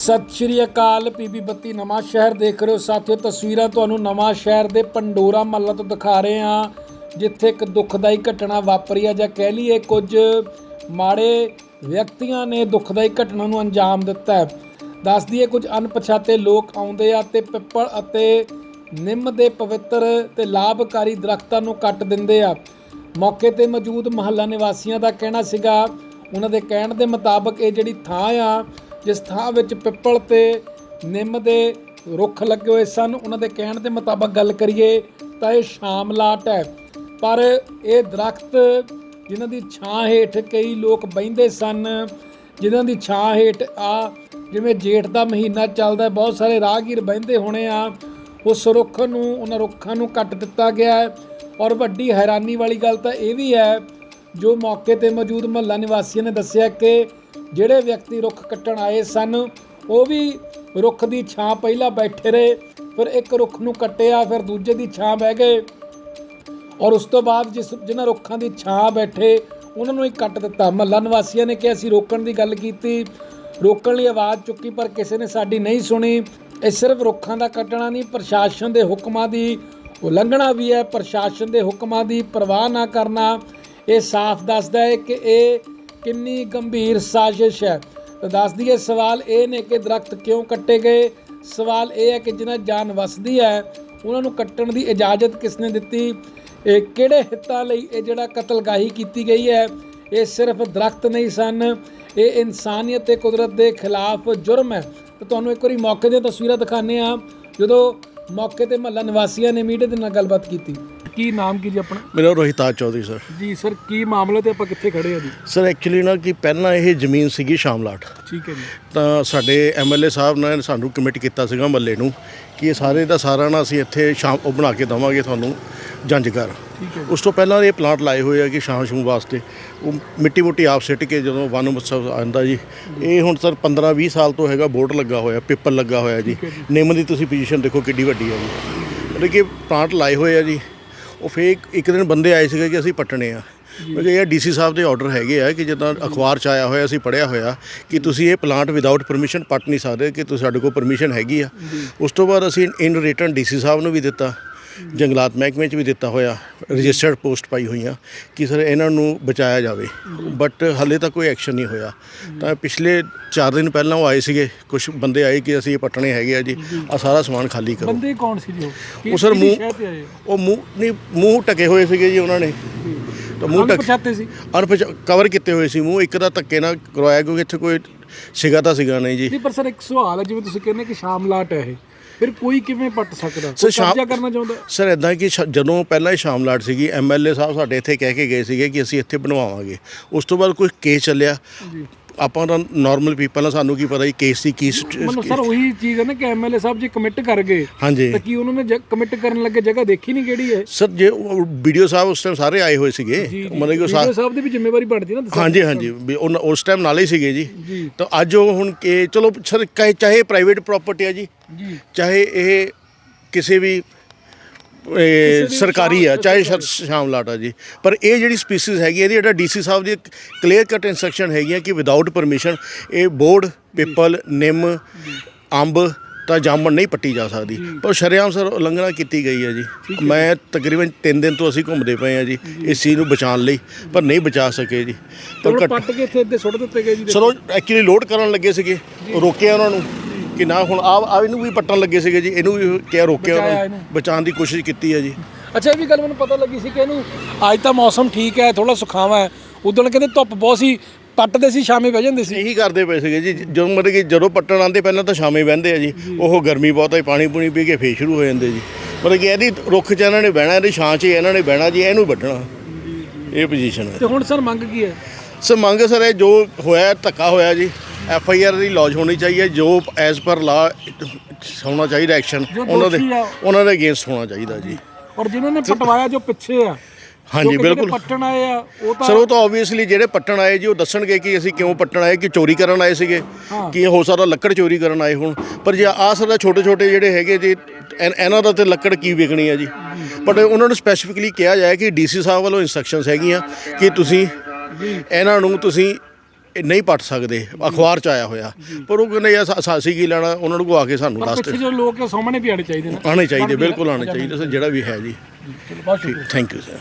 ਸਤਿ ਸ਼੍ਰੀ ਅਕਾਲ ਪੀਬੀ ਬੱਤੀ, ਨਵਾਂ ਸ਼ਹਿਰ ਦੇਖ ਰਹੇ ਹੋ। ਸਾਥੀਓ, ਤਸਵੀਰਾਂ ਤੁਹਾਨੂੰ ਨਵਾਂ ਸ਼ਹਿਰ ਦੇ ਪੰਡੋਰਾ ਮਹੱਲਾ ਤੋਂ ਦਿਖਾ ਰਹੇ ਹਾਂ, ਜਿੱਥੇ ਇੱਕ ਦੁਖਦਾਈ ਘਟਨਾ ਵਾਪਰੀ ਆ, ਜਾਂ ਕਹਿ ਲਈਏ ਕੁਝ ਮਾੜੇ ਵਿਅਕਤੀਆਂ ਨੇ ਦੁਖਦਾਈ ਘਟਨਾ ਨੂੰ ਅੰਜਾਮ ਦਿੱਤਾ ਹੈ। ਦੱਸ ਦਈਏ, ਕੁਝ ਅਣਪਛਾਤੇ ਲੋਕ ਆਉਂਦੇ ਆ ਤੇ ਪਿੱਪਲ ਅਤੇ ਨਿੰਮ ਦੇ ਪਵਿੱਤਰ ਤੇ ਲਾਭਕਾਰੀ ਦਰਖਤਾਂ ਨੂੰ ਕੱਟ ਦਿੰਦੇ ਆ। ਮੌਕੇ ਤੇ ਮੌਜੂਦ ਮਹੱਲਾ ਨਿਵਾਸੀਆਂ ਦਾ ਕਹਿਣਾ ਸੀਗਾ ਉਹਨਾਂ ਦੇ ਕਹਿਣ ਦੇ ਮੁਤਾਬਕ ਇਹ ਜਿਹੜੀ ਥਾਂ ਆ, ਜਿਸ ਥਾਂ ਵਿੱਚ ਪਿੱਪਲ ਤੇ ਨਿੰਮ ਦੇ ਰੁੱਖ ਲੱਗੇ ਹੋਏ ਸਨ, ਉਹਨਾਂ ਦੇ ਕਹਿਣ ਦੇ ਮੁਤਾਬਕ ਗੱਲ ਕਰੀਏ ਤਾਂ ਇਹ ਸ਼ਾਮਲਾਟ ਹੈ। ਪਰ ਇਹ ਦਰਖਤ ਜਿਨ੍ਹਾਂ ਦੀ ਛਾਂ ਹੇਠ ਕਈ ਲੋਕ ਬਹਿੰਦੇ ਸਨ, ਜਿਨ੍ਹਾਂ ਦੀ ਛਾਂ ਹੇਠ ਆ, ਜਿਵੇਂ ਜੇਠ ਦਾ ਮਹੀਨਾ ਚੱਲਦਾ ਬਹੁਤ ਸਾਰੇ ਰਾਹਗੀਰ ਬਹਿੰਦੇ ਹੋਣੇ ਆ, ਉਸ ਰੁੱਖ ਨੂੰ, ਉਹਨਾਂ ਰੁੱਖਾਂ ਨੂੰ ਕੱਟ ਦਿੱਤਾ ਗਿਆ ਹੈ। ਔਰ ਵੱਡੀ ਹੈਰਾਨੀ ਵਾਲੀ ਗੱਲ ਤਾਂ ਇਹ ਵੀ ਹੈ ਜੋ ਮੌਕੇ ਤੇ ਮੌਜੂਦ ਮਹੱਲਾ ਨਿਵਾਸੀਆਂ ਨੇ ਦੱਸਿਆ ਕਿ ਜਿਹੜੇ ਵਿਅਕਤੀ ਰੁੱਖ ਕੱਟਣ ਆਏ ਸਨ, ਉਹ ਵੀ ਰੁੱਖ ਦੀ ਛਾਂ ਪਹਿਲਾਂ ਬੈਠੇ ਰਹੇ, ਫਿਰ ਇੱਕ ਰੁੱਖ ਨੂੰ ਕੱਟਿਆ, ਫਿਰ ਦੂਜੇ ਦੀ ਛਾਂ ਬਹਿ ਗਏ ਔਰ ਉਸ ਤੋਂ ਬਾਅਦ ਜਿਸ ਜਿਨ੍ਹਾਂ ਰੁੱਖਾਂ ਦੀ ਛਾਂ ਬੈਠੇ, ਉਹਨਾਂ ਨੂੰ ਹੀ ਕੱਟ ਦਿੱਤਾ। ਮਹੱਲਾ ਨਿਵਾਸੀਆਂ ਨੇ ਕਿ ਅਸੀਂ ਰੋਕਣ ਦੀ ਗੱਲ ਕੀਤੀ। ਰੋਕਣ ਲਈ ਆਵਾਜ਼ ਚੁੱਕੀ, ਪਰ ਕਿਸੇ ਨੇ ਸਾਡੀ ਨਹੀਂ ਸੁਣੀ। ਇਹ ਸਿਰਫ ਰੁੱਖਾਂ ਦਾ ਕੱਟਣਾ ਨਹੀਂ, ਪ੍ਰਸ਼ਾਸਨ ਦੇ ਹੁਕਮਾਂ ਦੀ ਉਲੰਘਣਾ ਵੀ ਹੈ। ਪ੍ਰਸ਼ਾਸਨ ਦੇ ਹੁਕਮਾਂ ਦੀ ਪਰਵਾਹ ਨਾ ਕਰਨਾ ਇਹ ਸਾਫ਼ ਦੱਸਦਾ ਹੈ ਕਿ ਇਹ ਕਿੰਨੀ ਗੰਭੀਰ ਸਾਜ਼ਿਸ਼ ਹੈ। ਤਾਂ ਦੱਸ ਦਈਏ, ਸਵਾਲ ਇਹ ਨੇ ਕਿ ਦਰਖਤ ਕਿਉਂ ਕੱਟੇ ਗਏ? ਸਵਾਲ ਇਹ ਹੈ ਕਿ ਜਿਨ੍ਹਾਂ ਜਾਨ ਵਸਦੀ ਹੈ, ਉਹਨਾਂ ਨੂੰ ਕੱਟਣ ਦੀ ਇਜਾਜ਼ਤ ਕਿਸ ਨੇ ਦਿੱਤੀ? ਇਹ ਕਿਹੜੇ ਹਿੱਤਾਂ ਲਈ ਇਹ ਜਿਹੜਾ ਕਤਲਗਾਹੀ ਕੀਤੀ ਗਈ ਹੈ? ਇਹ ਸਿਰਫ ਦਰਖਤ ਨਹੀਂ ਸਨ, ਇਹ ਇਨਸਾਨੀਅਤ ਤੇ ਕੁਦਰਤ ਦੇ ਖਿਲਾਫ ਜੁਰਮ ਹੈ। ਤਾਂ ਤੁਹਾਨੂੰ ਇੱਕ ਵਾਰੀ ਮੌਕੇ ਦੀਆਂ ਤਸਵੀਰਾਂ ਦਿਖਾਉਂਦੇ ਆ ਜਦੋਂ ਮੌਕੇ ਤੇ ਮਹੱਲਾ ਨਿਵਾਸੀਆਂ ਨੇ ਮੀਡੀਆ ਦੇ ਨਾਲ ਗੱਲਬਾਤ ਕੀਤੀ। ਕੀ ਨਾਮ ਕੀ ਜੀ ਆਪਣਾ? ਮੇਰਾ ਰੋਹਿਤਾਜ ਚੌਧਰੀ ਸਰ ਜੀ ਸਰ ਕੀ ਮਾਮਲਾ ਤੇ ਆਪਾਂ ਕਿੱਥੇ ਖੜੇ ਆ ਜੀ? ਸਰ ਐਕਚੁਅਲੀ ਨਾ ਕਿ ਪਹਿਲਾਂ ਇਹ ਜ਼ਮੀਨ ਸੀਗੀ ਸ਼ਾਮਲਾਟ। ਠੀਕ ਹੈ ਜੀ। ਤਾਂ ਸਾਡੇ ਐਮਐਲਏ ਸਾਹਿਬ ਨੇ ਸਾਨੂੰ ਕਮਿਟ ਕੀਤਾ ਸੀਗਾ ਮੱਲੇ ਨੂੰ ਕਿ ਇਹ ਸਾਰੇ ਦਾ ਸਾਰਾ ਨਾ ਅਸੀਂ ਇੱਥੇ ਸ਼ਾਮ ਉਹ ਬਣਾ ਕੇ ਦਵਾਂਗੇ ਤੁਹਾਨੂੰ ਜੰਜਘਰ ਠੀਕ ਹੈ ਉਸ ਤੋਂ ਪਹਿਲਾਂ ਇਹ ਪਲਾਂਟ ਲਾਏ ਹੋਏ ਆ ਕਿ ਛਾਂ ਛੂੰ ਵਾਸਤੇ। ਉਹ ਮਿੱਟੀ ਮੁੱਟੀ ਆਪ ਸਿੱਟ ਕੇ ਜਦੋਂ ਵਨ ਮਹੋਤਸਵ ਆਉਂਦਾ ਜੀ। ਇਹ ਹੁਣ ਸਰ 15 20 ਸਾਲ ਤੋਂ ਹੈਗਾ ਬੋਰਡ ਲੱਗਾ ਹੋਇਆ ਪਿੱਪਲ ਲੱਗਾ ਹੋਇਆ ਜੀ। ਨਿੰਮ ਦੀ ਤੁਸੀਂ ਪੋਜੀਸ਼ਨ ਦੇਖੋ ਕਿੱਡੀ ਵੱਡੀ ਹੈ ਜੀ। ਮਤਲਬ ਕਿ ਪਲਾਂਟ ਲਾਏ ਹੋਏ ਆ ਜੀ। ਉਹ ਫੇਕ ਇੱਕ ਦਿਨ ਬੰਦੇ ਆਏ ਸੀਗੇ ਕਿ ਅਸੀਂ ਪੱਟਣੇ ਆ। ਮੈਂ ਕਿਹਾ ਇਹ ਡੀਸੀ ਸਾਹਿਬ ਦੇ ਆਰਡਰ ਹੈਗੇ ਆ ਕਿ ਜਿੱਦਾਂ ਅਖਬਾਰ ਚ ਆਇਆ ਹੋਇਆ ਅਸੀਂ ਪੜਿਆ ਹੋਇਆ ਕਿ ਤੁਸੀਂ ਇਹ ਪਲਾਂਟ ਵਿਦਆਊਟ ਪਰਮਿਸ਼ਨ ਪੱਟ ਨਹੀਂ ਸਕਦੇ ਕਿ ਤੁਸੀਂ ਸਾਡੇ ਕੋਲ ਪਰਮਿਸ਼ਨ ਹੈਗੀ ਆ। ਉਸ ਤੋਂ ਬਾਅਦ ਅਸੀਂ ਇਨ ਰਿਟਰਨ ਡੀਸੀ ਸਾਹਿਬ ਨੂੰ ਵੀ ਦਿੱਤਾ। ਜੰਗਲਾਤ ਮਹਿਕਮੇ ਚ ਵੀ ਦਿੱਤਾ ਹੋਇਆ ਰਜਿਸਟਰਡ ਪੋਸਟ ਪਾਈ ਹੋਈਆਂ ਕਿ ਸਰ ਇਹਨਾਂ ਨੂੰ ਬਚਾਇਆ ਜਾਵੇ। ਬਟ ਹਲੇ ਤੱਕ ਕੋਈ ਐਕਸ਼ਨ ਨਹੀਂ ਹੋਇਆ। ਤਾਂ ਪਿਛਲੇ 4 ਦਿਨ ਪਹਿਲਾਂ ਉਹ ਆਏ ਸੀਗੇ ਕੁਝ ਬੰਦੇ ਆਏ ਕਿ ਅਸੀਂ ਇਹ ਪੱਟਣੇ ਹੈਗੇ ਆ ਜੀ ਆ ਸਾਰਾ ਸਮਾਨ ਖਾਲੀ ਕਰੋ। ਬੰਦੇ ਕੌਣ ਸੀ ਜੀ ਉਹ? ਸਰ ਮੂੰਹ ਉਹ ਮੂੰਹ ਨਹੀਂ ਮੂੰਹ ਟਕੇ ਹੋਏ ਸੀਗੇ ਜੀ ਉਹਨਾਂ ਨੇ। ਤਾਂ ਮੂੰਹ ਟਕ ਪਛਾਤੇ ਸੀ? ਅਨਪਛ ਕਵਰ ਕੀਤੇ ਹੋਏ ਸੀ ਮੂੰਹ। ਇੱਕ ਦਾ ਧੱਕੇ ਨਾਲ ਕਰਵਾਇਆ ਕਿਉਂਕਿ ਇੱਥੇ ਕੋਈ ਸਿਗਾ ਤਾਂ ਸਿਗਾ ਨਹੀਂ ਜੀ। ਨਹੀਂ ਪਰ ਸਰ ਇੱਕ ਸਵਾਲ ਹੈ ਜਿਵੇਂ ਤੁਸੀਂ ਕਹਿੰਦੇ ਕਿ ਸ਼ਾਮਲਾਟ ਹੈ ਇਹ। ਫਿਰ ਕੋਈ ਕਿਵੇਂ ਪੱਟ ਸਕਦਾ? ਸਰ, ਸ਼ਾਮ- ਕਬਜ਼ਾ ਕਰਨਾ ਚਾਹੁੰਦਾ? ਸਰ ਇਦਾਂ ਕਿ ਜਦੋਂ ਪਹਿਲਾਂ ਹੀ ਸ਼ਾਮਲਾਟ ਸੀਗੀ ਐਮਐਲਏ ਸਾਹਿਬ ਸਾਡੇ ਇੱਥੇ ਕਹਿ ਕੇ ਗਏ ਸੀਗੇ ਕਿ ਅਸੀਂ ਇੱਥੇ ਬਣਵਾਵਾਂਗੇ। ਉਸ ਤੋਂ ਬਾਅਦ ਕੋਈ ਕੇਸ ਚੱਲਿਆ। ਆਪਾਂ ਤਾਂ ਨਾਰਮਲ ਪੀਪਲ ਆ ਸਾਨੂੰ ਕੀ ਪਤਾ ਜੀ ਕੇਸ ਦੀ ਕੀ ਮਤਲਬ ਸਰ ਉਹੀ ਚੀਜ਼ ਹੈ ਨਾ ਕਿ ਐਮਐਲਏ ਸਾਹਿਬ ਜੇ ਕਮਿਟ ਕਰ ਗਏ ਹਾਂਜੀ। ਤਾਂ ਕੀ ਉਹਨਾਂ ਨੇ ਕਮਿਟ ਕਰਨ ਲੱਗੇ ਜਗ੍ਹਾ ਦੇਖੀ ਨਹੀਂ ਕਿਹੜੀ ਹੈ? ਸਰ ਜੇ ਵੀਡੀਓ ਸਾਹਿਬ ਉਸ ਟਾਈਮ ਸਾਰੇ ਆਏ ਹੋਏ ਸੀਗੇ ਮਤਲਬ ਕਿ ਉਹ ਸਾ- ਸਾਹਿਬ ਦੀ ਵੀ ਜ਼ਿੰਮੇਵਾਰੀ ਬਣਦੀ ਨਾ। ਹਾਂਜੀ ਹਾਂਜੀ। ਉਸ ਟਾਈਮ ਨਾਲੇ ਹੀ ਸੀਗੇ ਜੀ। ਤਾਂ ਅੱਜ ਉਹ ਹੁਣ ਕਿ ਚਲੋ ਸਰ ਚਾਹੇ ਪ੍ਰਾਈਵੇਟ ਪ੍ਰਾਪਰਟੀ ਆ ਜੀ। ਚਾਹੇ ਇਹ ਕਿਸੇ ਵੀ ਇਹ ਸਰਕਾਰੀ ਆ ਚਾਹੇ ਸ਼ਰ- ਸ਼ਾਮਲਾਟ ਆ ਜੀ। ਪਰ ਇਹ ਜਿਹੜੀ ਸਪੀਸੀਜ਼ ਹੈਗੀ ਇਹਦੀ ਜਿਹੜਾ ਡੀਸੀ ਸਾਹਿਬ ਦੀ ਕਲੀਅਰ ਕੱਟ ਇਨਸਟਰਕਸ਼ਨ ਹੈਗੀ ਆ ਕਿ ਵਿਦਆਊਟ ਪਰਮਿਸ਼ਨ ਇਹ ਬੋਰਡ ਪਿੱਪਲ ਨਿੰਮ ਅੰਬ ਤਾਂ ਜਾਮਣ ਨਹੀਂ ਪੱਟੀ ਜਾ ਸਕਦੀ। ਪਰ ਸ਼ਰੇਆਮ ਸਰ ਉਲੰਘਣਾ ਕੀਤੀ ਗਈ ਹੈ ਜੀ। ਮੈਂ ਤਕਰੀਬਨ 3 ਦਿਨ ਤੋਂ ਅਸੀਂ ਘੁੰਮਦੇ ਪਏ ਆ ਜੀ ਇਸ ਚੀਜ਼ ਨੂੰ ਬਚਾਉਣ ਲਈ ਪਰ ਨਹੀਂ ਬਚਾ ਸਕੇ ਜੀ। ਪਰ ਹੁਣ ਘੱਟ ਪੱਟ ਕੇ ਇੱਥੇ ਇੱਥੇ ਸੁੱਟ ਦਿੱਤੇ ਗਏ ਜੀ ਸਰ ਉਹ ਐਕਚੁਅਲੀ ਲੋਡ ਕਰਨ ਲੱਗੇ ਸੀਗੇ ਰੋਕਿਆ ਉਹਨਾਂ ਨੂੰ। ਕਿ ਨਾ ਹੁਣ ਆ ਆ ਇਹਨੂੰ ਵੀ ਪੱਟਣ ਲੱਗੇ ਸੀਗੇ ਜੀ ਇਹਨੂੰ ਵੀ ਕਿਹਾ ਰੋਕਿਆ ਉਹਨਾਂ ਬਚਾਇਆ ਨੂੰ ਇਹਨੂੰ। ਬਚਾਉਣ ਦੀ ਕੋਸ਼ਿਸ਼ ਕੀਤੀ ਹੈ ਜੀ। ਅੱਛਾ ਇਹ ਵੀ ਗੱਲ ਮੈਨੂੰ ਪਤਾ ਲੱਗੀ ਸੀ ਕਿ ਇਹਨੂੰ ਅੱਜ ਤਾਂ ਮੌਸਮ ਠੀਕ ਹੈ ਥੋੜਾ ਸੁਖਾਵਾ ਹੈ। ਉਦੋਂ ਕਹਿੰਦੇ ਧੁੱਪ ਬਹੁਤ ਸੀ ਪੱਟਦੇ ਸੀ ਸ਼ਾਮੇ ਬਹਿ ਜਾਂਦੇ ਸੀ। ਇਹੀ ਕਰਦੇ ਪਏ ਸੀਗੇ ਜੀ ਜਦੋਂ ਮਤਲਬ ਕਿ ਜਦੋਂ ਪੱਟਣ ਆਉਂਦੇ ਪਹਿਲਾਂ ਤਾਂ ਸ਼ਾਮੇ ਬਹਿੰਦੇ ਆ ਜੀ। ਉਹ ਗਰਮੀ ਬਹੁਤ ਹੈ ਪਾਣੀ ਪੂਣੀ ਪੀ ਕੇ ਫੇਰ ਸ਼ੁਰੂ ਹੋ ਜਾਂਦੇ ਜੀ। ਮਤਲਬ ਕਿ ਇਹਦੀ ਰੁੱਖ 'ਚ ਇਹਨਾਂ ਨੇ ਬਹਿਣਾ ਇਹਦੀ ਛਾਂ 'ਚ ਇਹਨਾਂ ਨੇ ਬਹਿਣਾ ਜੀ ਇਹਨੂੰ ਵੱਢਣਾ। ਇਹ ਪੋਜੀਸ਼ਨ ਹੈ। ਤੇ ਹੁਣ ਸਰ ਮੰਗ ਕੀ ਹੈ? ਸੋ ਮੰਗ ਸਰ ਇਹ ਜੋ ਹੋਇਆ ਧੱਕਾ ਹੋਇਆ ਜੀ। ਐਫ ਆਈ ਆਰ ਦੀ ਲੌਜ ਹੋਣੀ ਚਾਹੀਏ ਜੋ ਐਜ਼ ਪਰ ਲਾ ਹੋਣਾ ਚਾਹੀਦਾ ਐਕਸ਼ਨ ਜੋ ਉਹਨਾਂ ਦੇ ਦੋਸ਼ੀ ਆ- ਉਹਨਾਂ ਦੇ ਅਗੇਂਸਟ ਹੋਣਾ ਚਾਹੀਦਾ ਜੀ। ਔਰ ਜਿਨ੍ਹਾਂ ਨੇ ਪਟਵਾਇਆ ਜੋ ਪਿੱਛੇ ਆ ਹਾਂਜੀ ਜੋ ਬਿਲਕੁਲ। ਪੱਟਣ ਆਏ ਆ ਉਹ ਤਾਂ ਸਰ ਉਹ ਤਾਂ ਆਬਵੀਅਸਲੀ ਜਿਹੜੇ ਪੱਟਣ ਆਏ ਜੀ ਉਹ ਦੱਸਣਗੇ ਕਿ ਅਸੀਂ ਕਿਉਂ ਪੱਟਣ ਆਏ ਕਿ ਚੋਰੀ ਕਰਨ ਆਏ ਸੀਗੇ ਕਿ ਹੋ ਸਕਦਾ ਲੱਕੜ ਚੋਰੀ ਕਰਨ ਆਏ ਹੋਣ। ਪਰ ਜੇ ਆਹ ਸਰ ਛੋਟੇ ਛੋਟੇ ਜਿਹੜੇ ਹੈਗੇ ਜੀ ਐਨ- ਇਹਨਾਂ ਦਾ ਤੇ ਲੱਕੜ ਕੀ ਵਿਕਣੀ ਹੈ ਜੀ? ਬਟ ਉਹਨਾਂ ਨੂੰ ਸਪੈਸੀਫਿਕਲੀ ਕਿਹਾ ਜਾਏ ਕਿ ਡੀਸੀ ਸਾਹਿਬ ਵੱਲੋਂ ਇਨਸਟਰਕਸ਼ਨਸ ਹੈਗੀਆਂ ਕਿ ਤੁਸੀਂ ਇਹਨਾਂ ਨੂੰ ਤੁਸੀਂ ਇਹ ਨਹੀਂ ਪੱਟ ਸਕਦੇ ਅਖਬਾਰ ਚ ਆਇਆ ਹੋਇਆ। ਪਰ ਉਹ ਕਹਿੰਦੇ ਸਾ- ਸਾਸੀ ਕੀ ਲੈਣਾ ਉਹਨਾਂ ਨੂੰ ਆ ਕੇ ਸਾਨੂੰ ਦੱਸ ਪਿੱਛੇ ਜੋ ਲੋਕ ਆ, ਸਾਹਮਣੇ ਵੀ ਆਣੇ ਚਾਹੀਦੇ ਨੇ। ਆਣੇ ਚਾਹੀਦੇ ਬਿਲਕੁਲ ਆਣੇ ਚਾਹੀਦੇ ਸਰ ਜਿਹੜਾ ਵੀ ਹੈ ਜੀ। ਚਲੋ ਬਹੁਤ ਸ਼ੁਕਰੀਆ। Thank you sir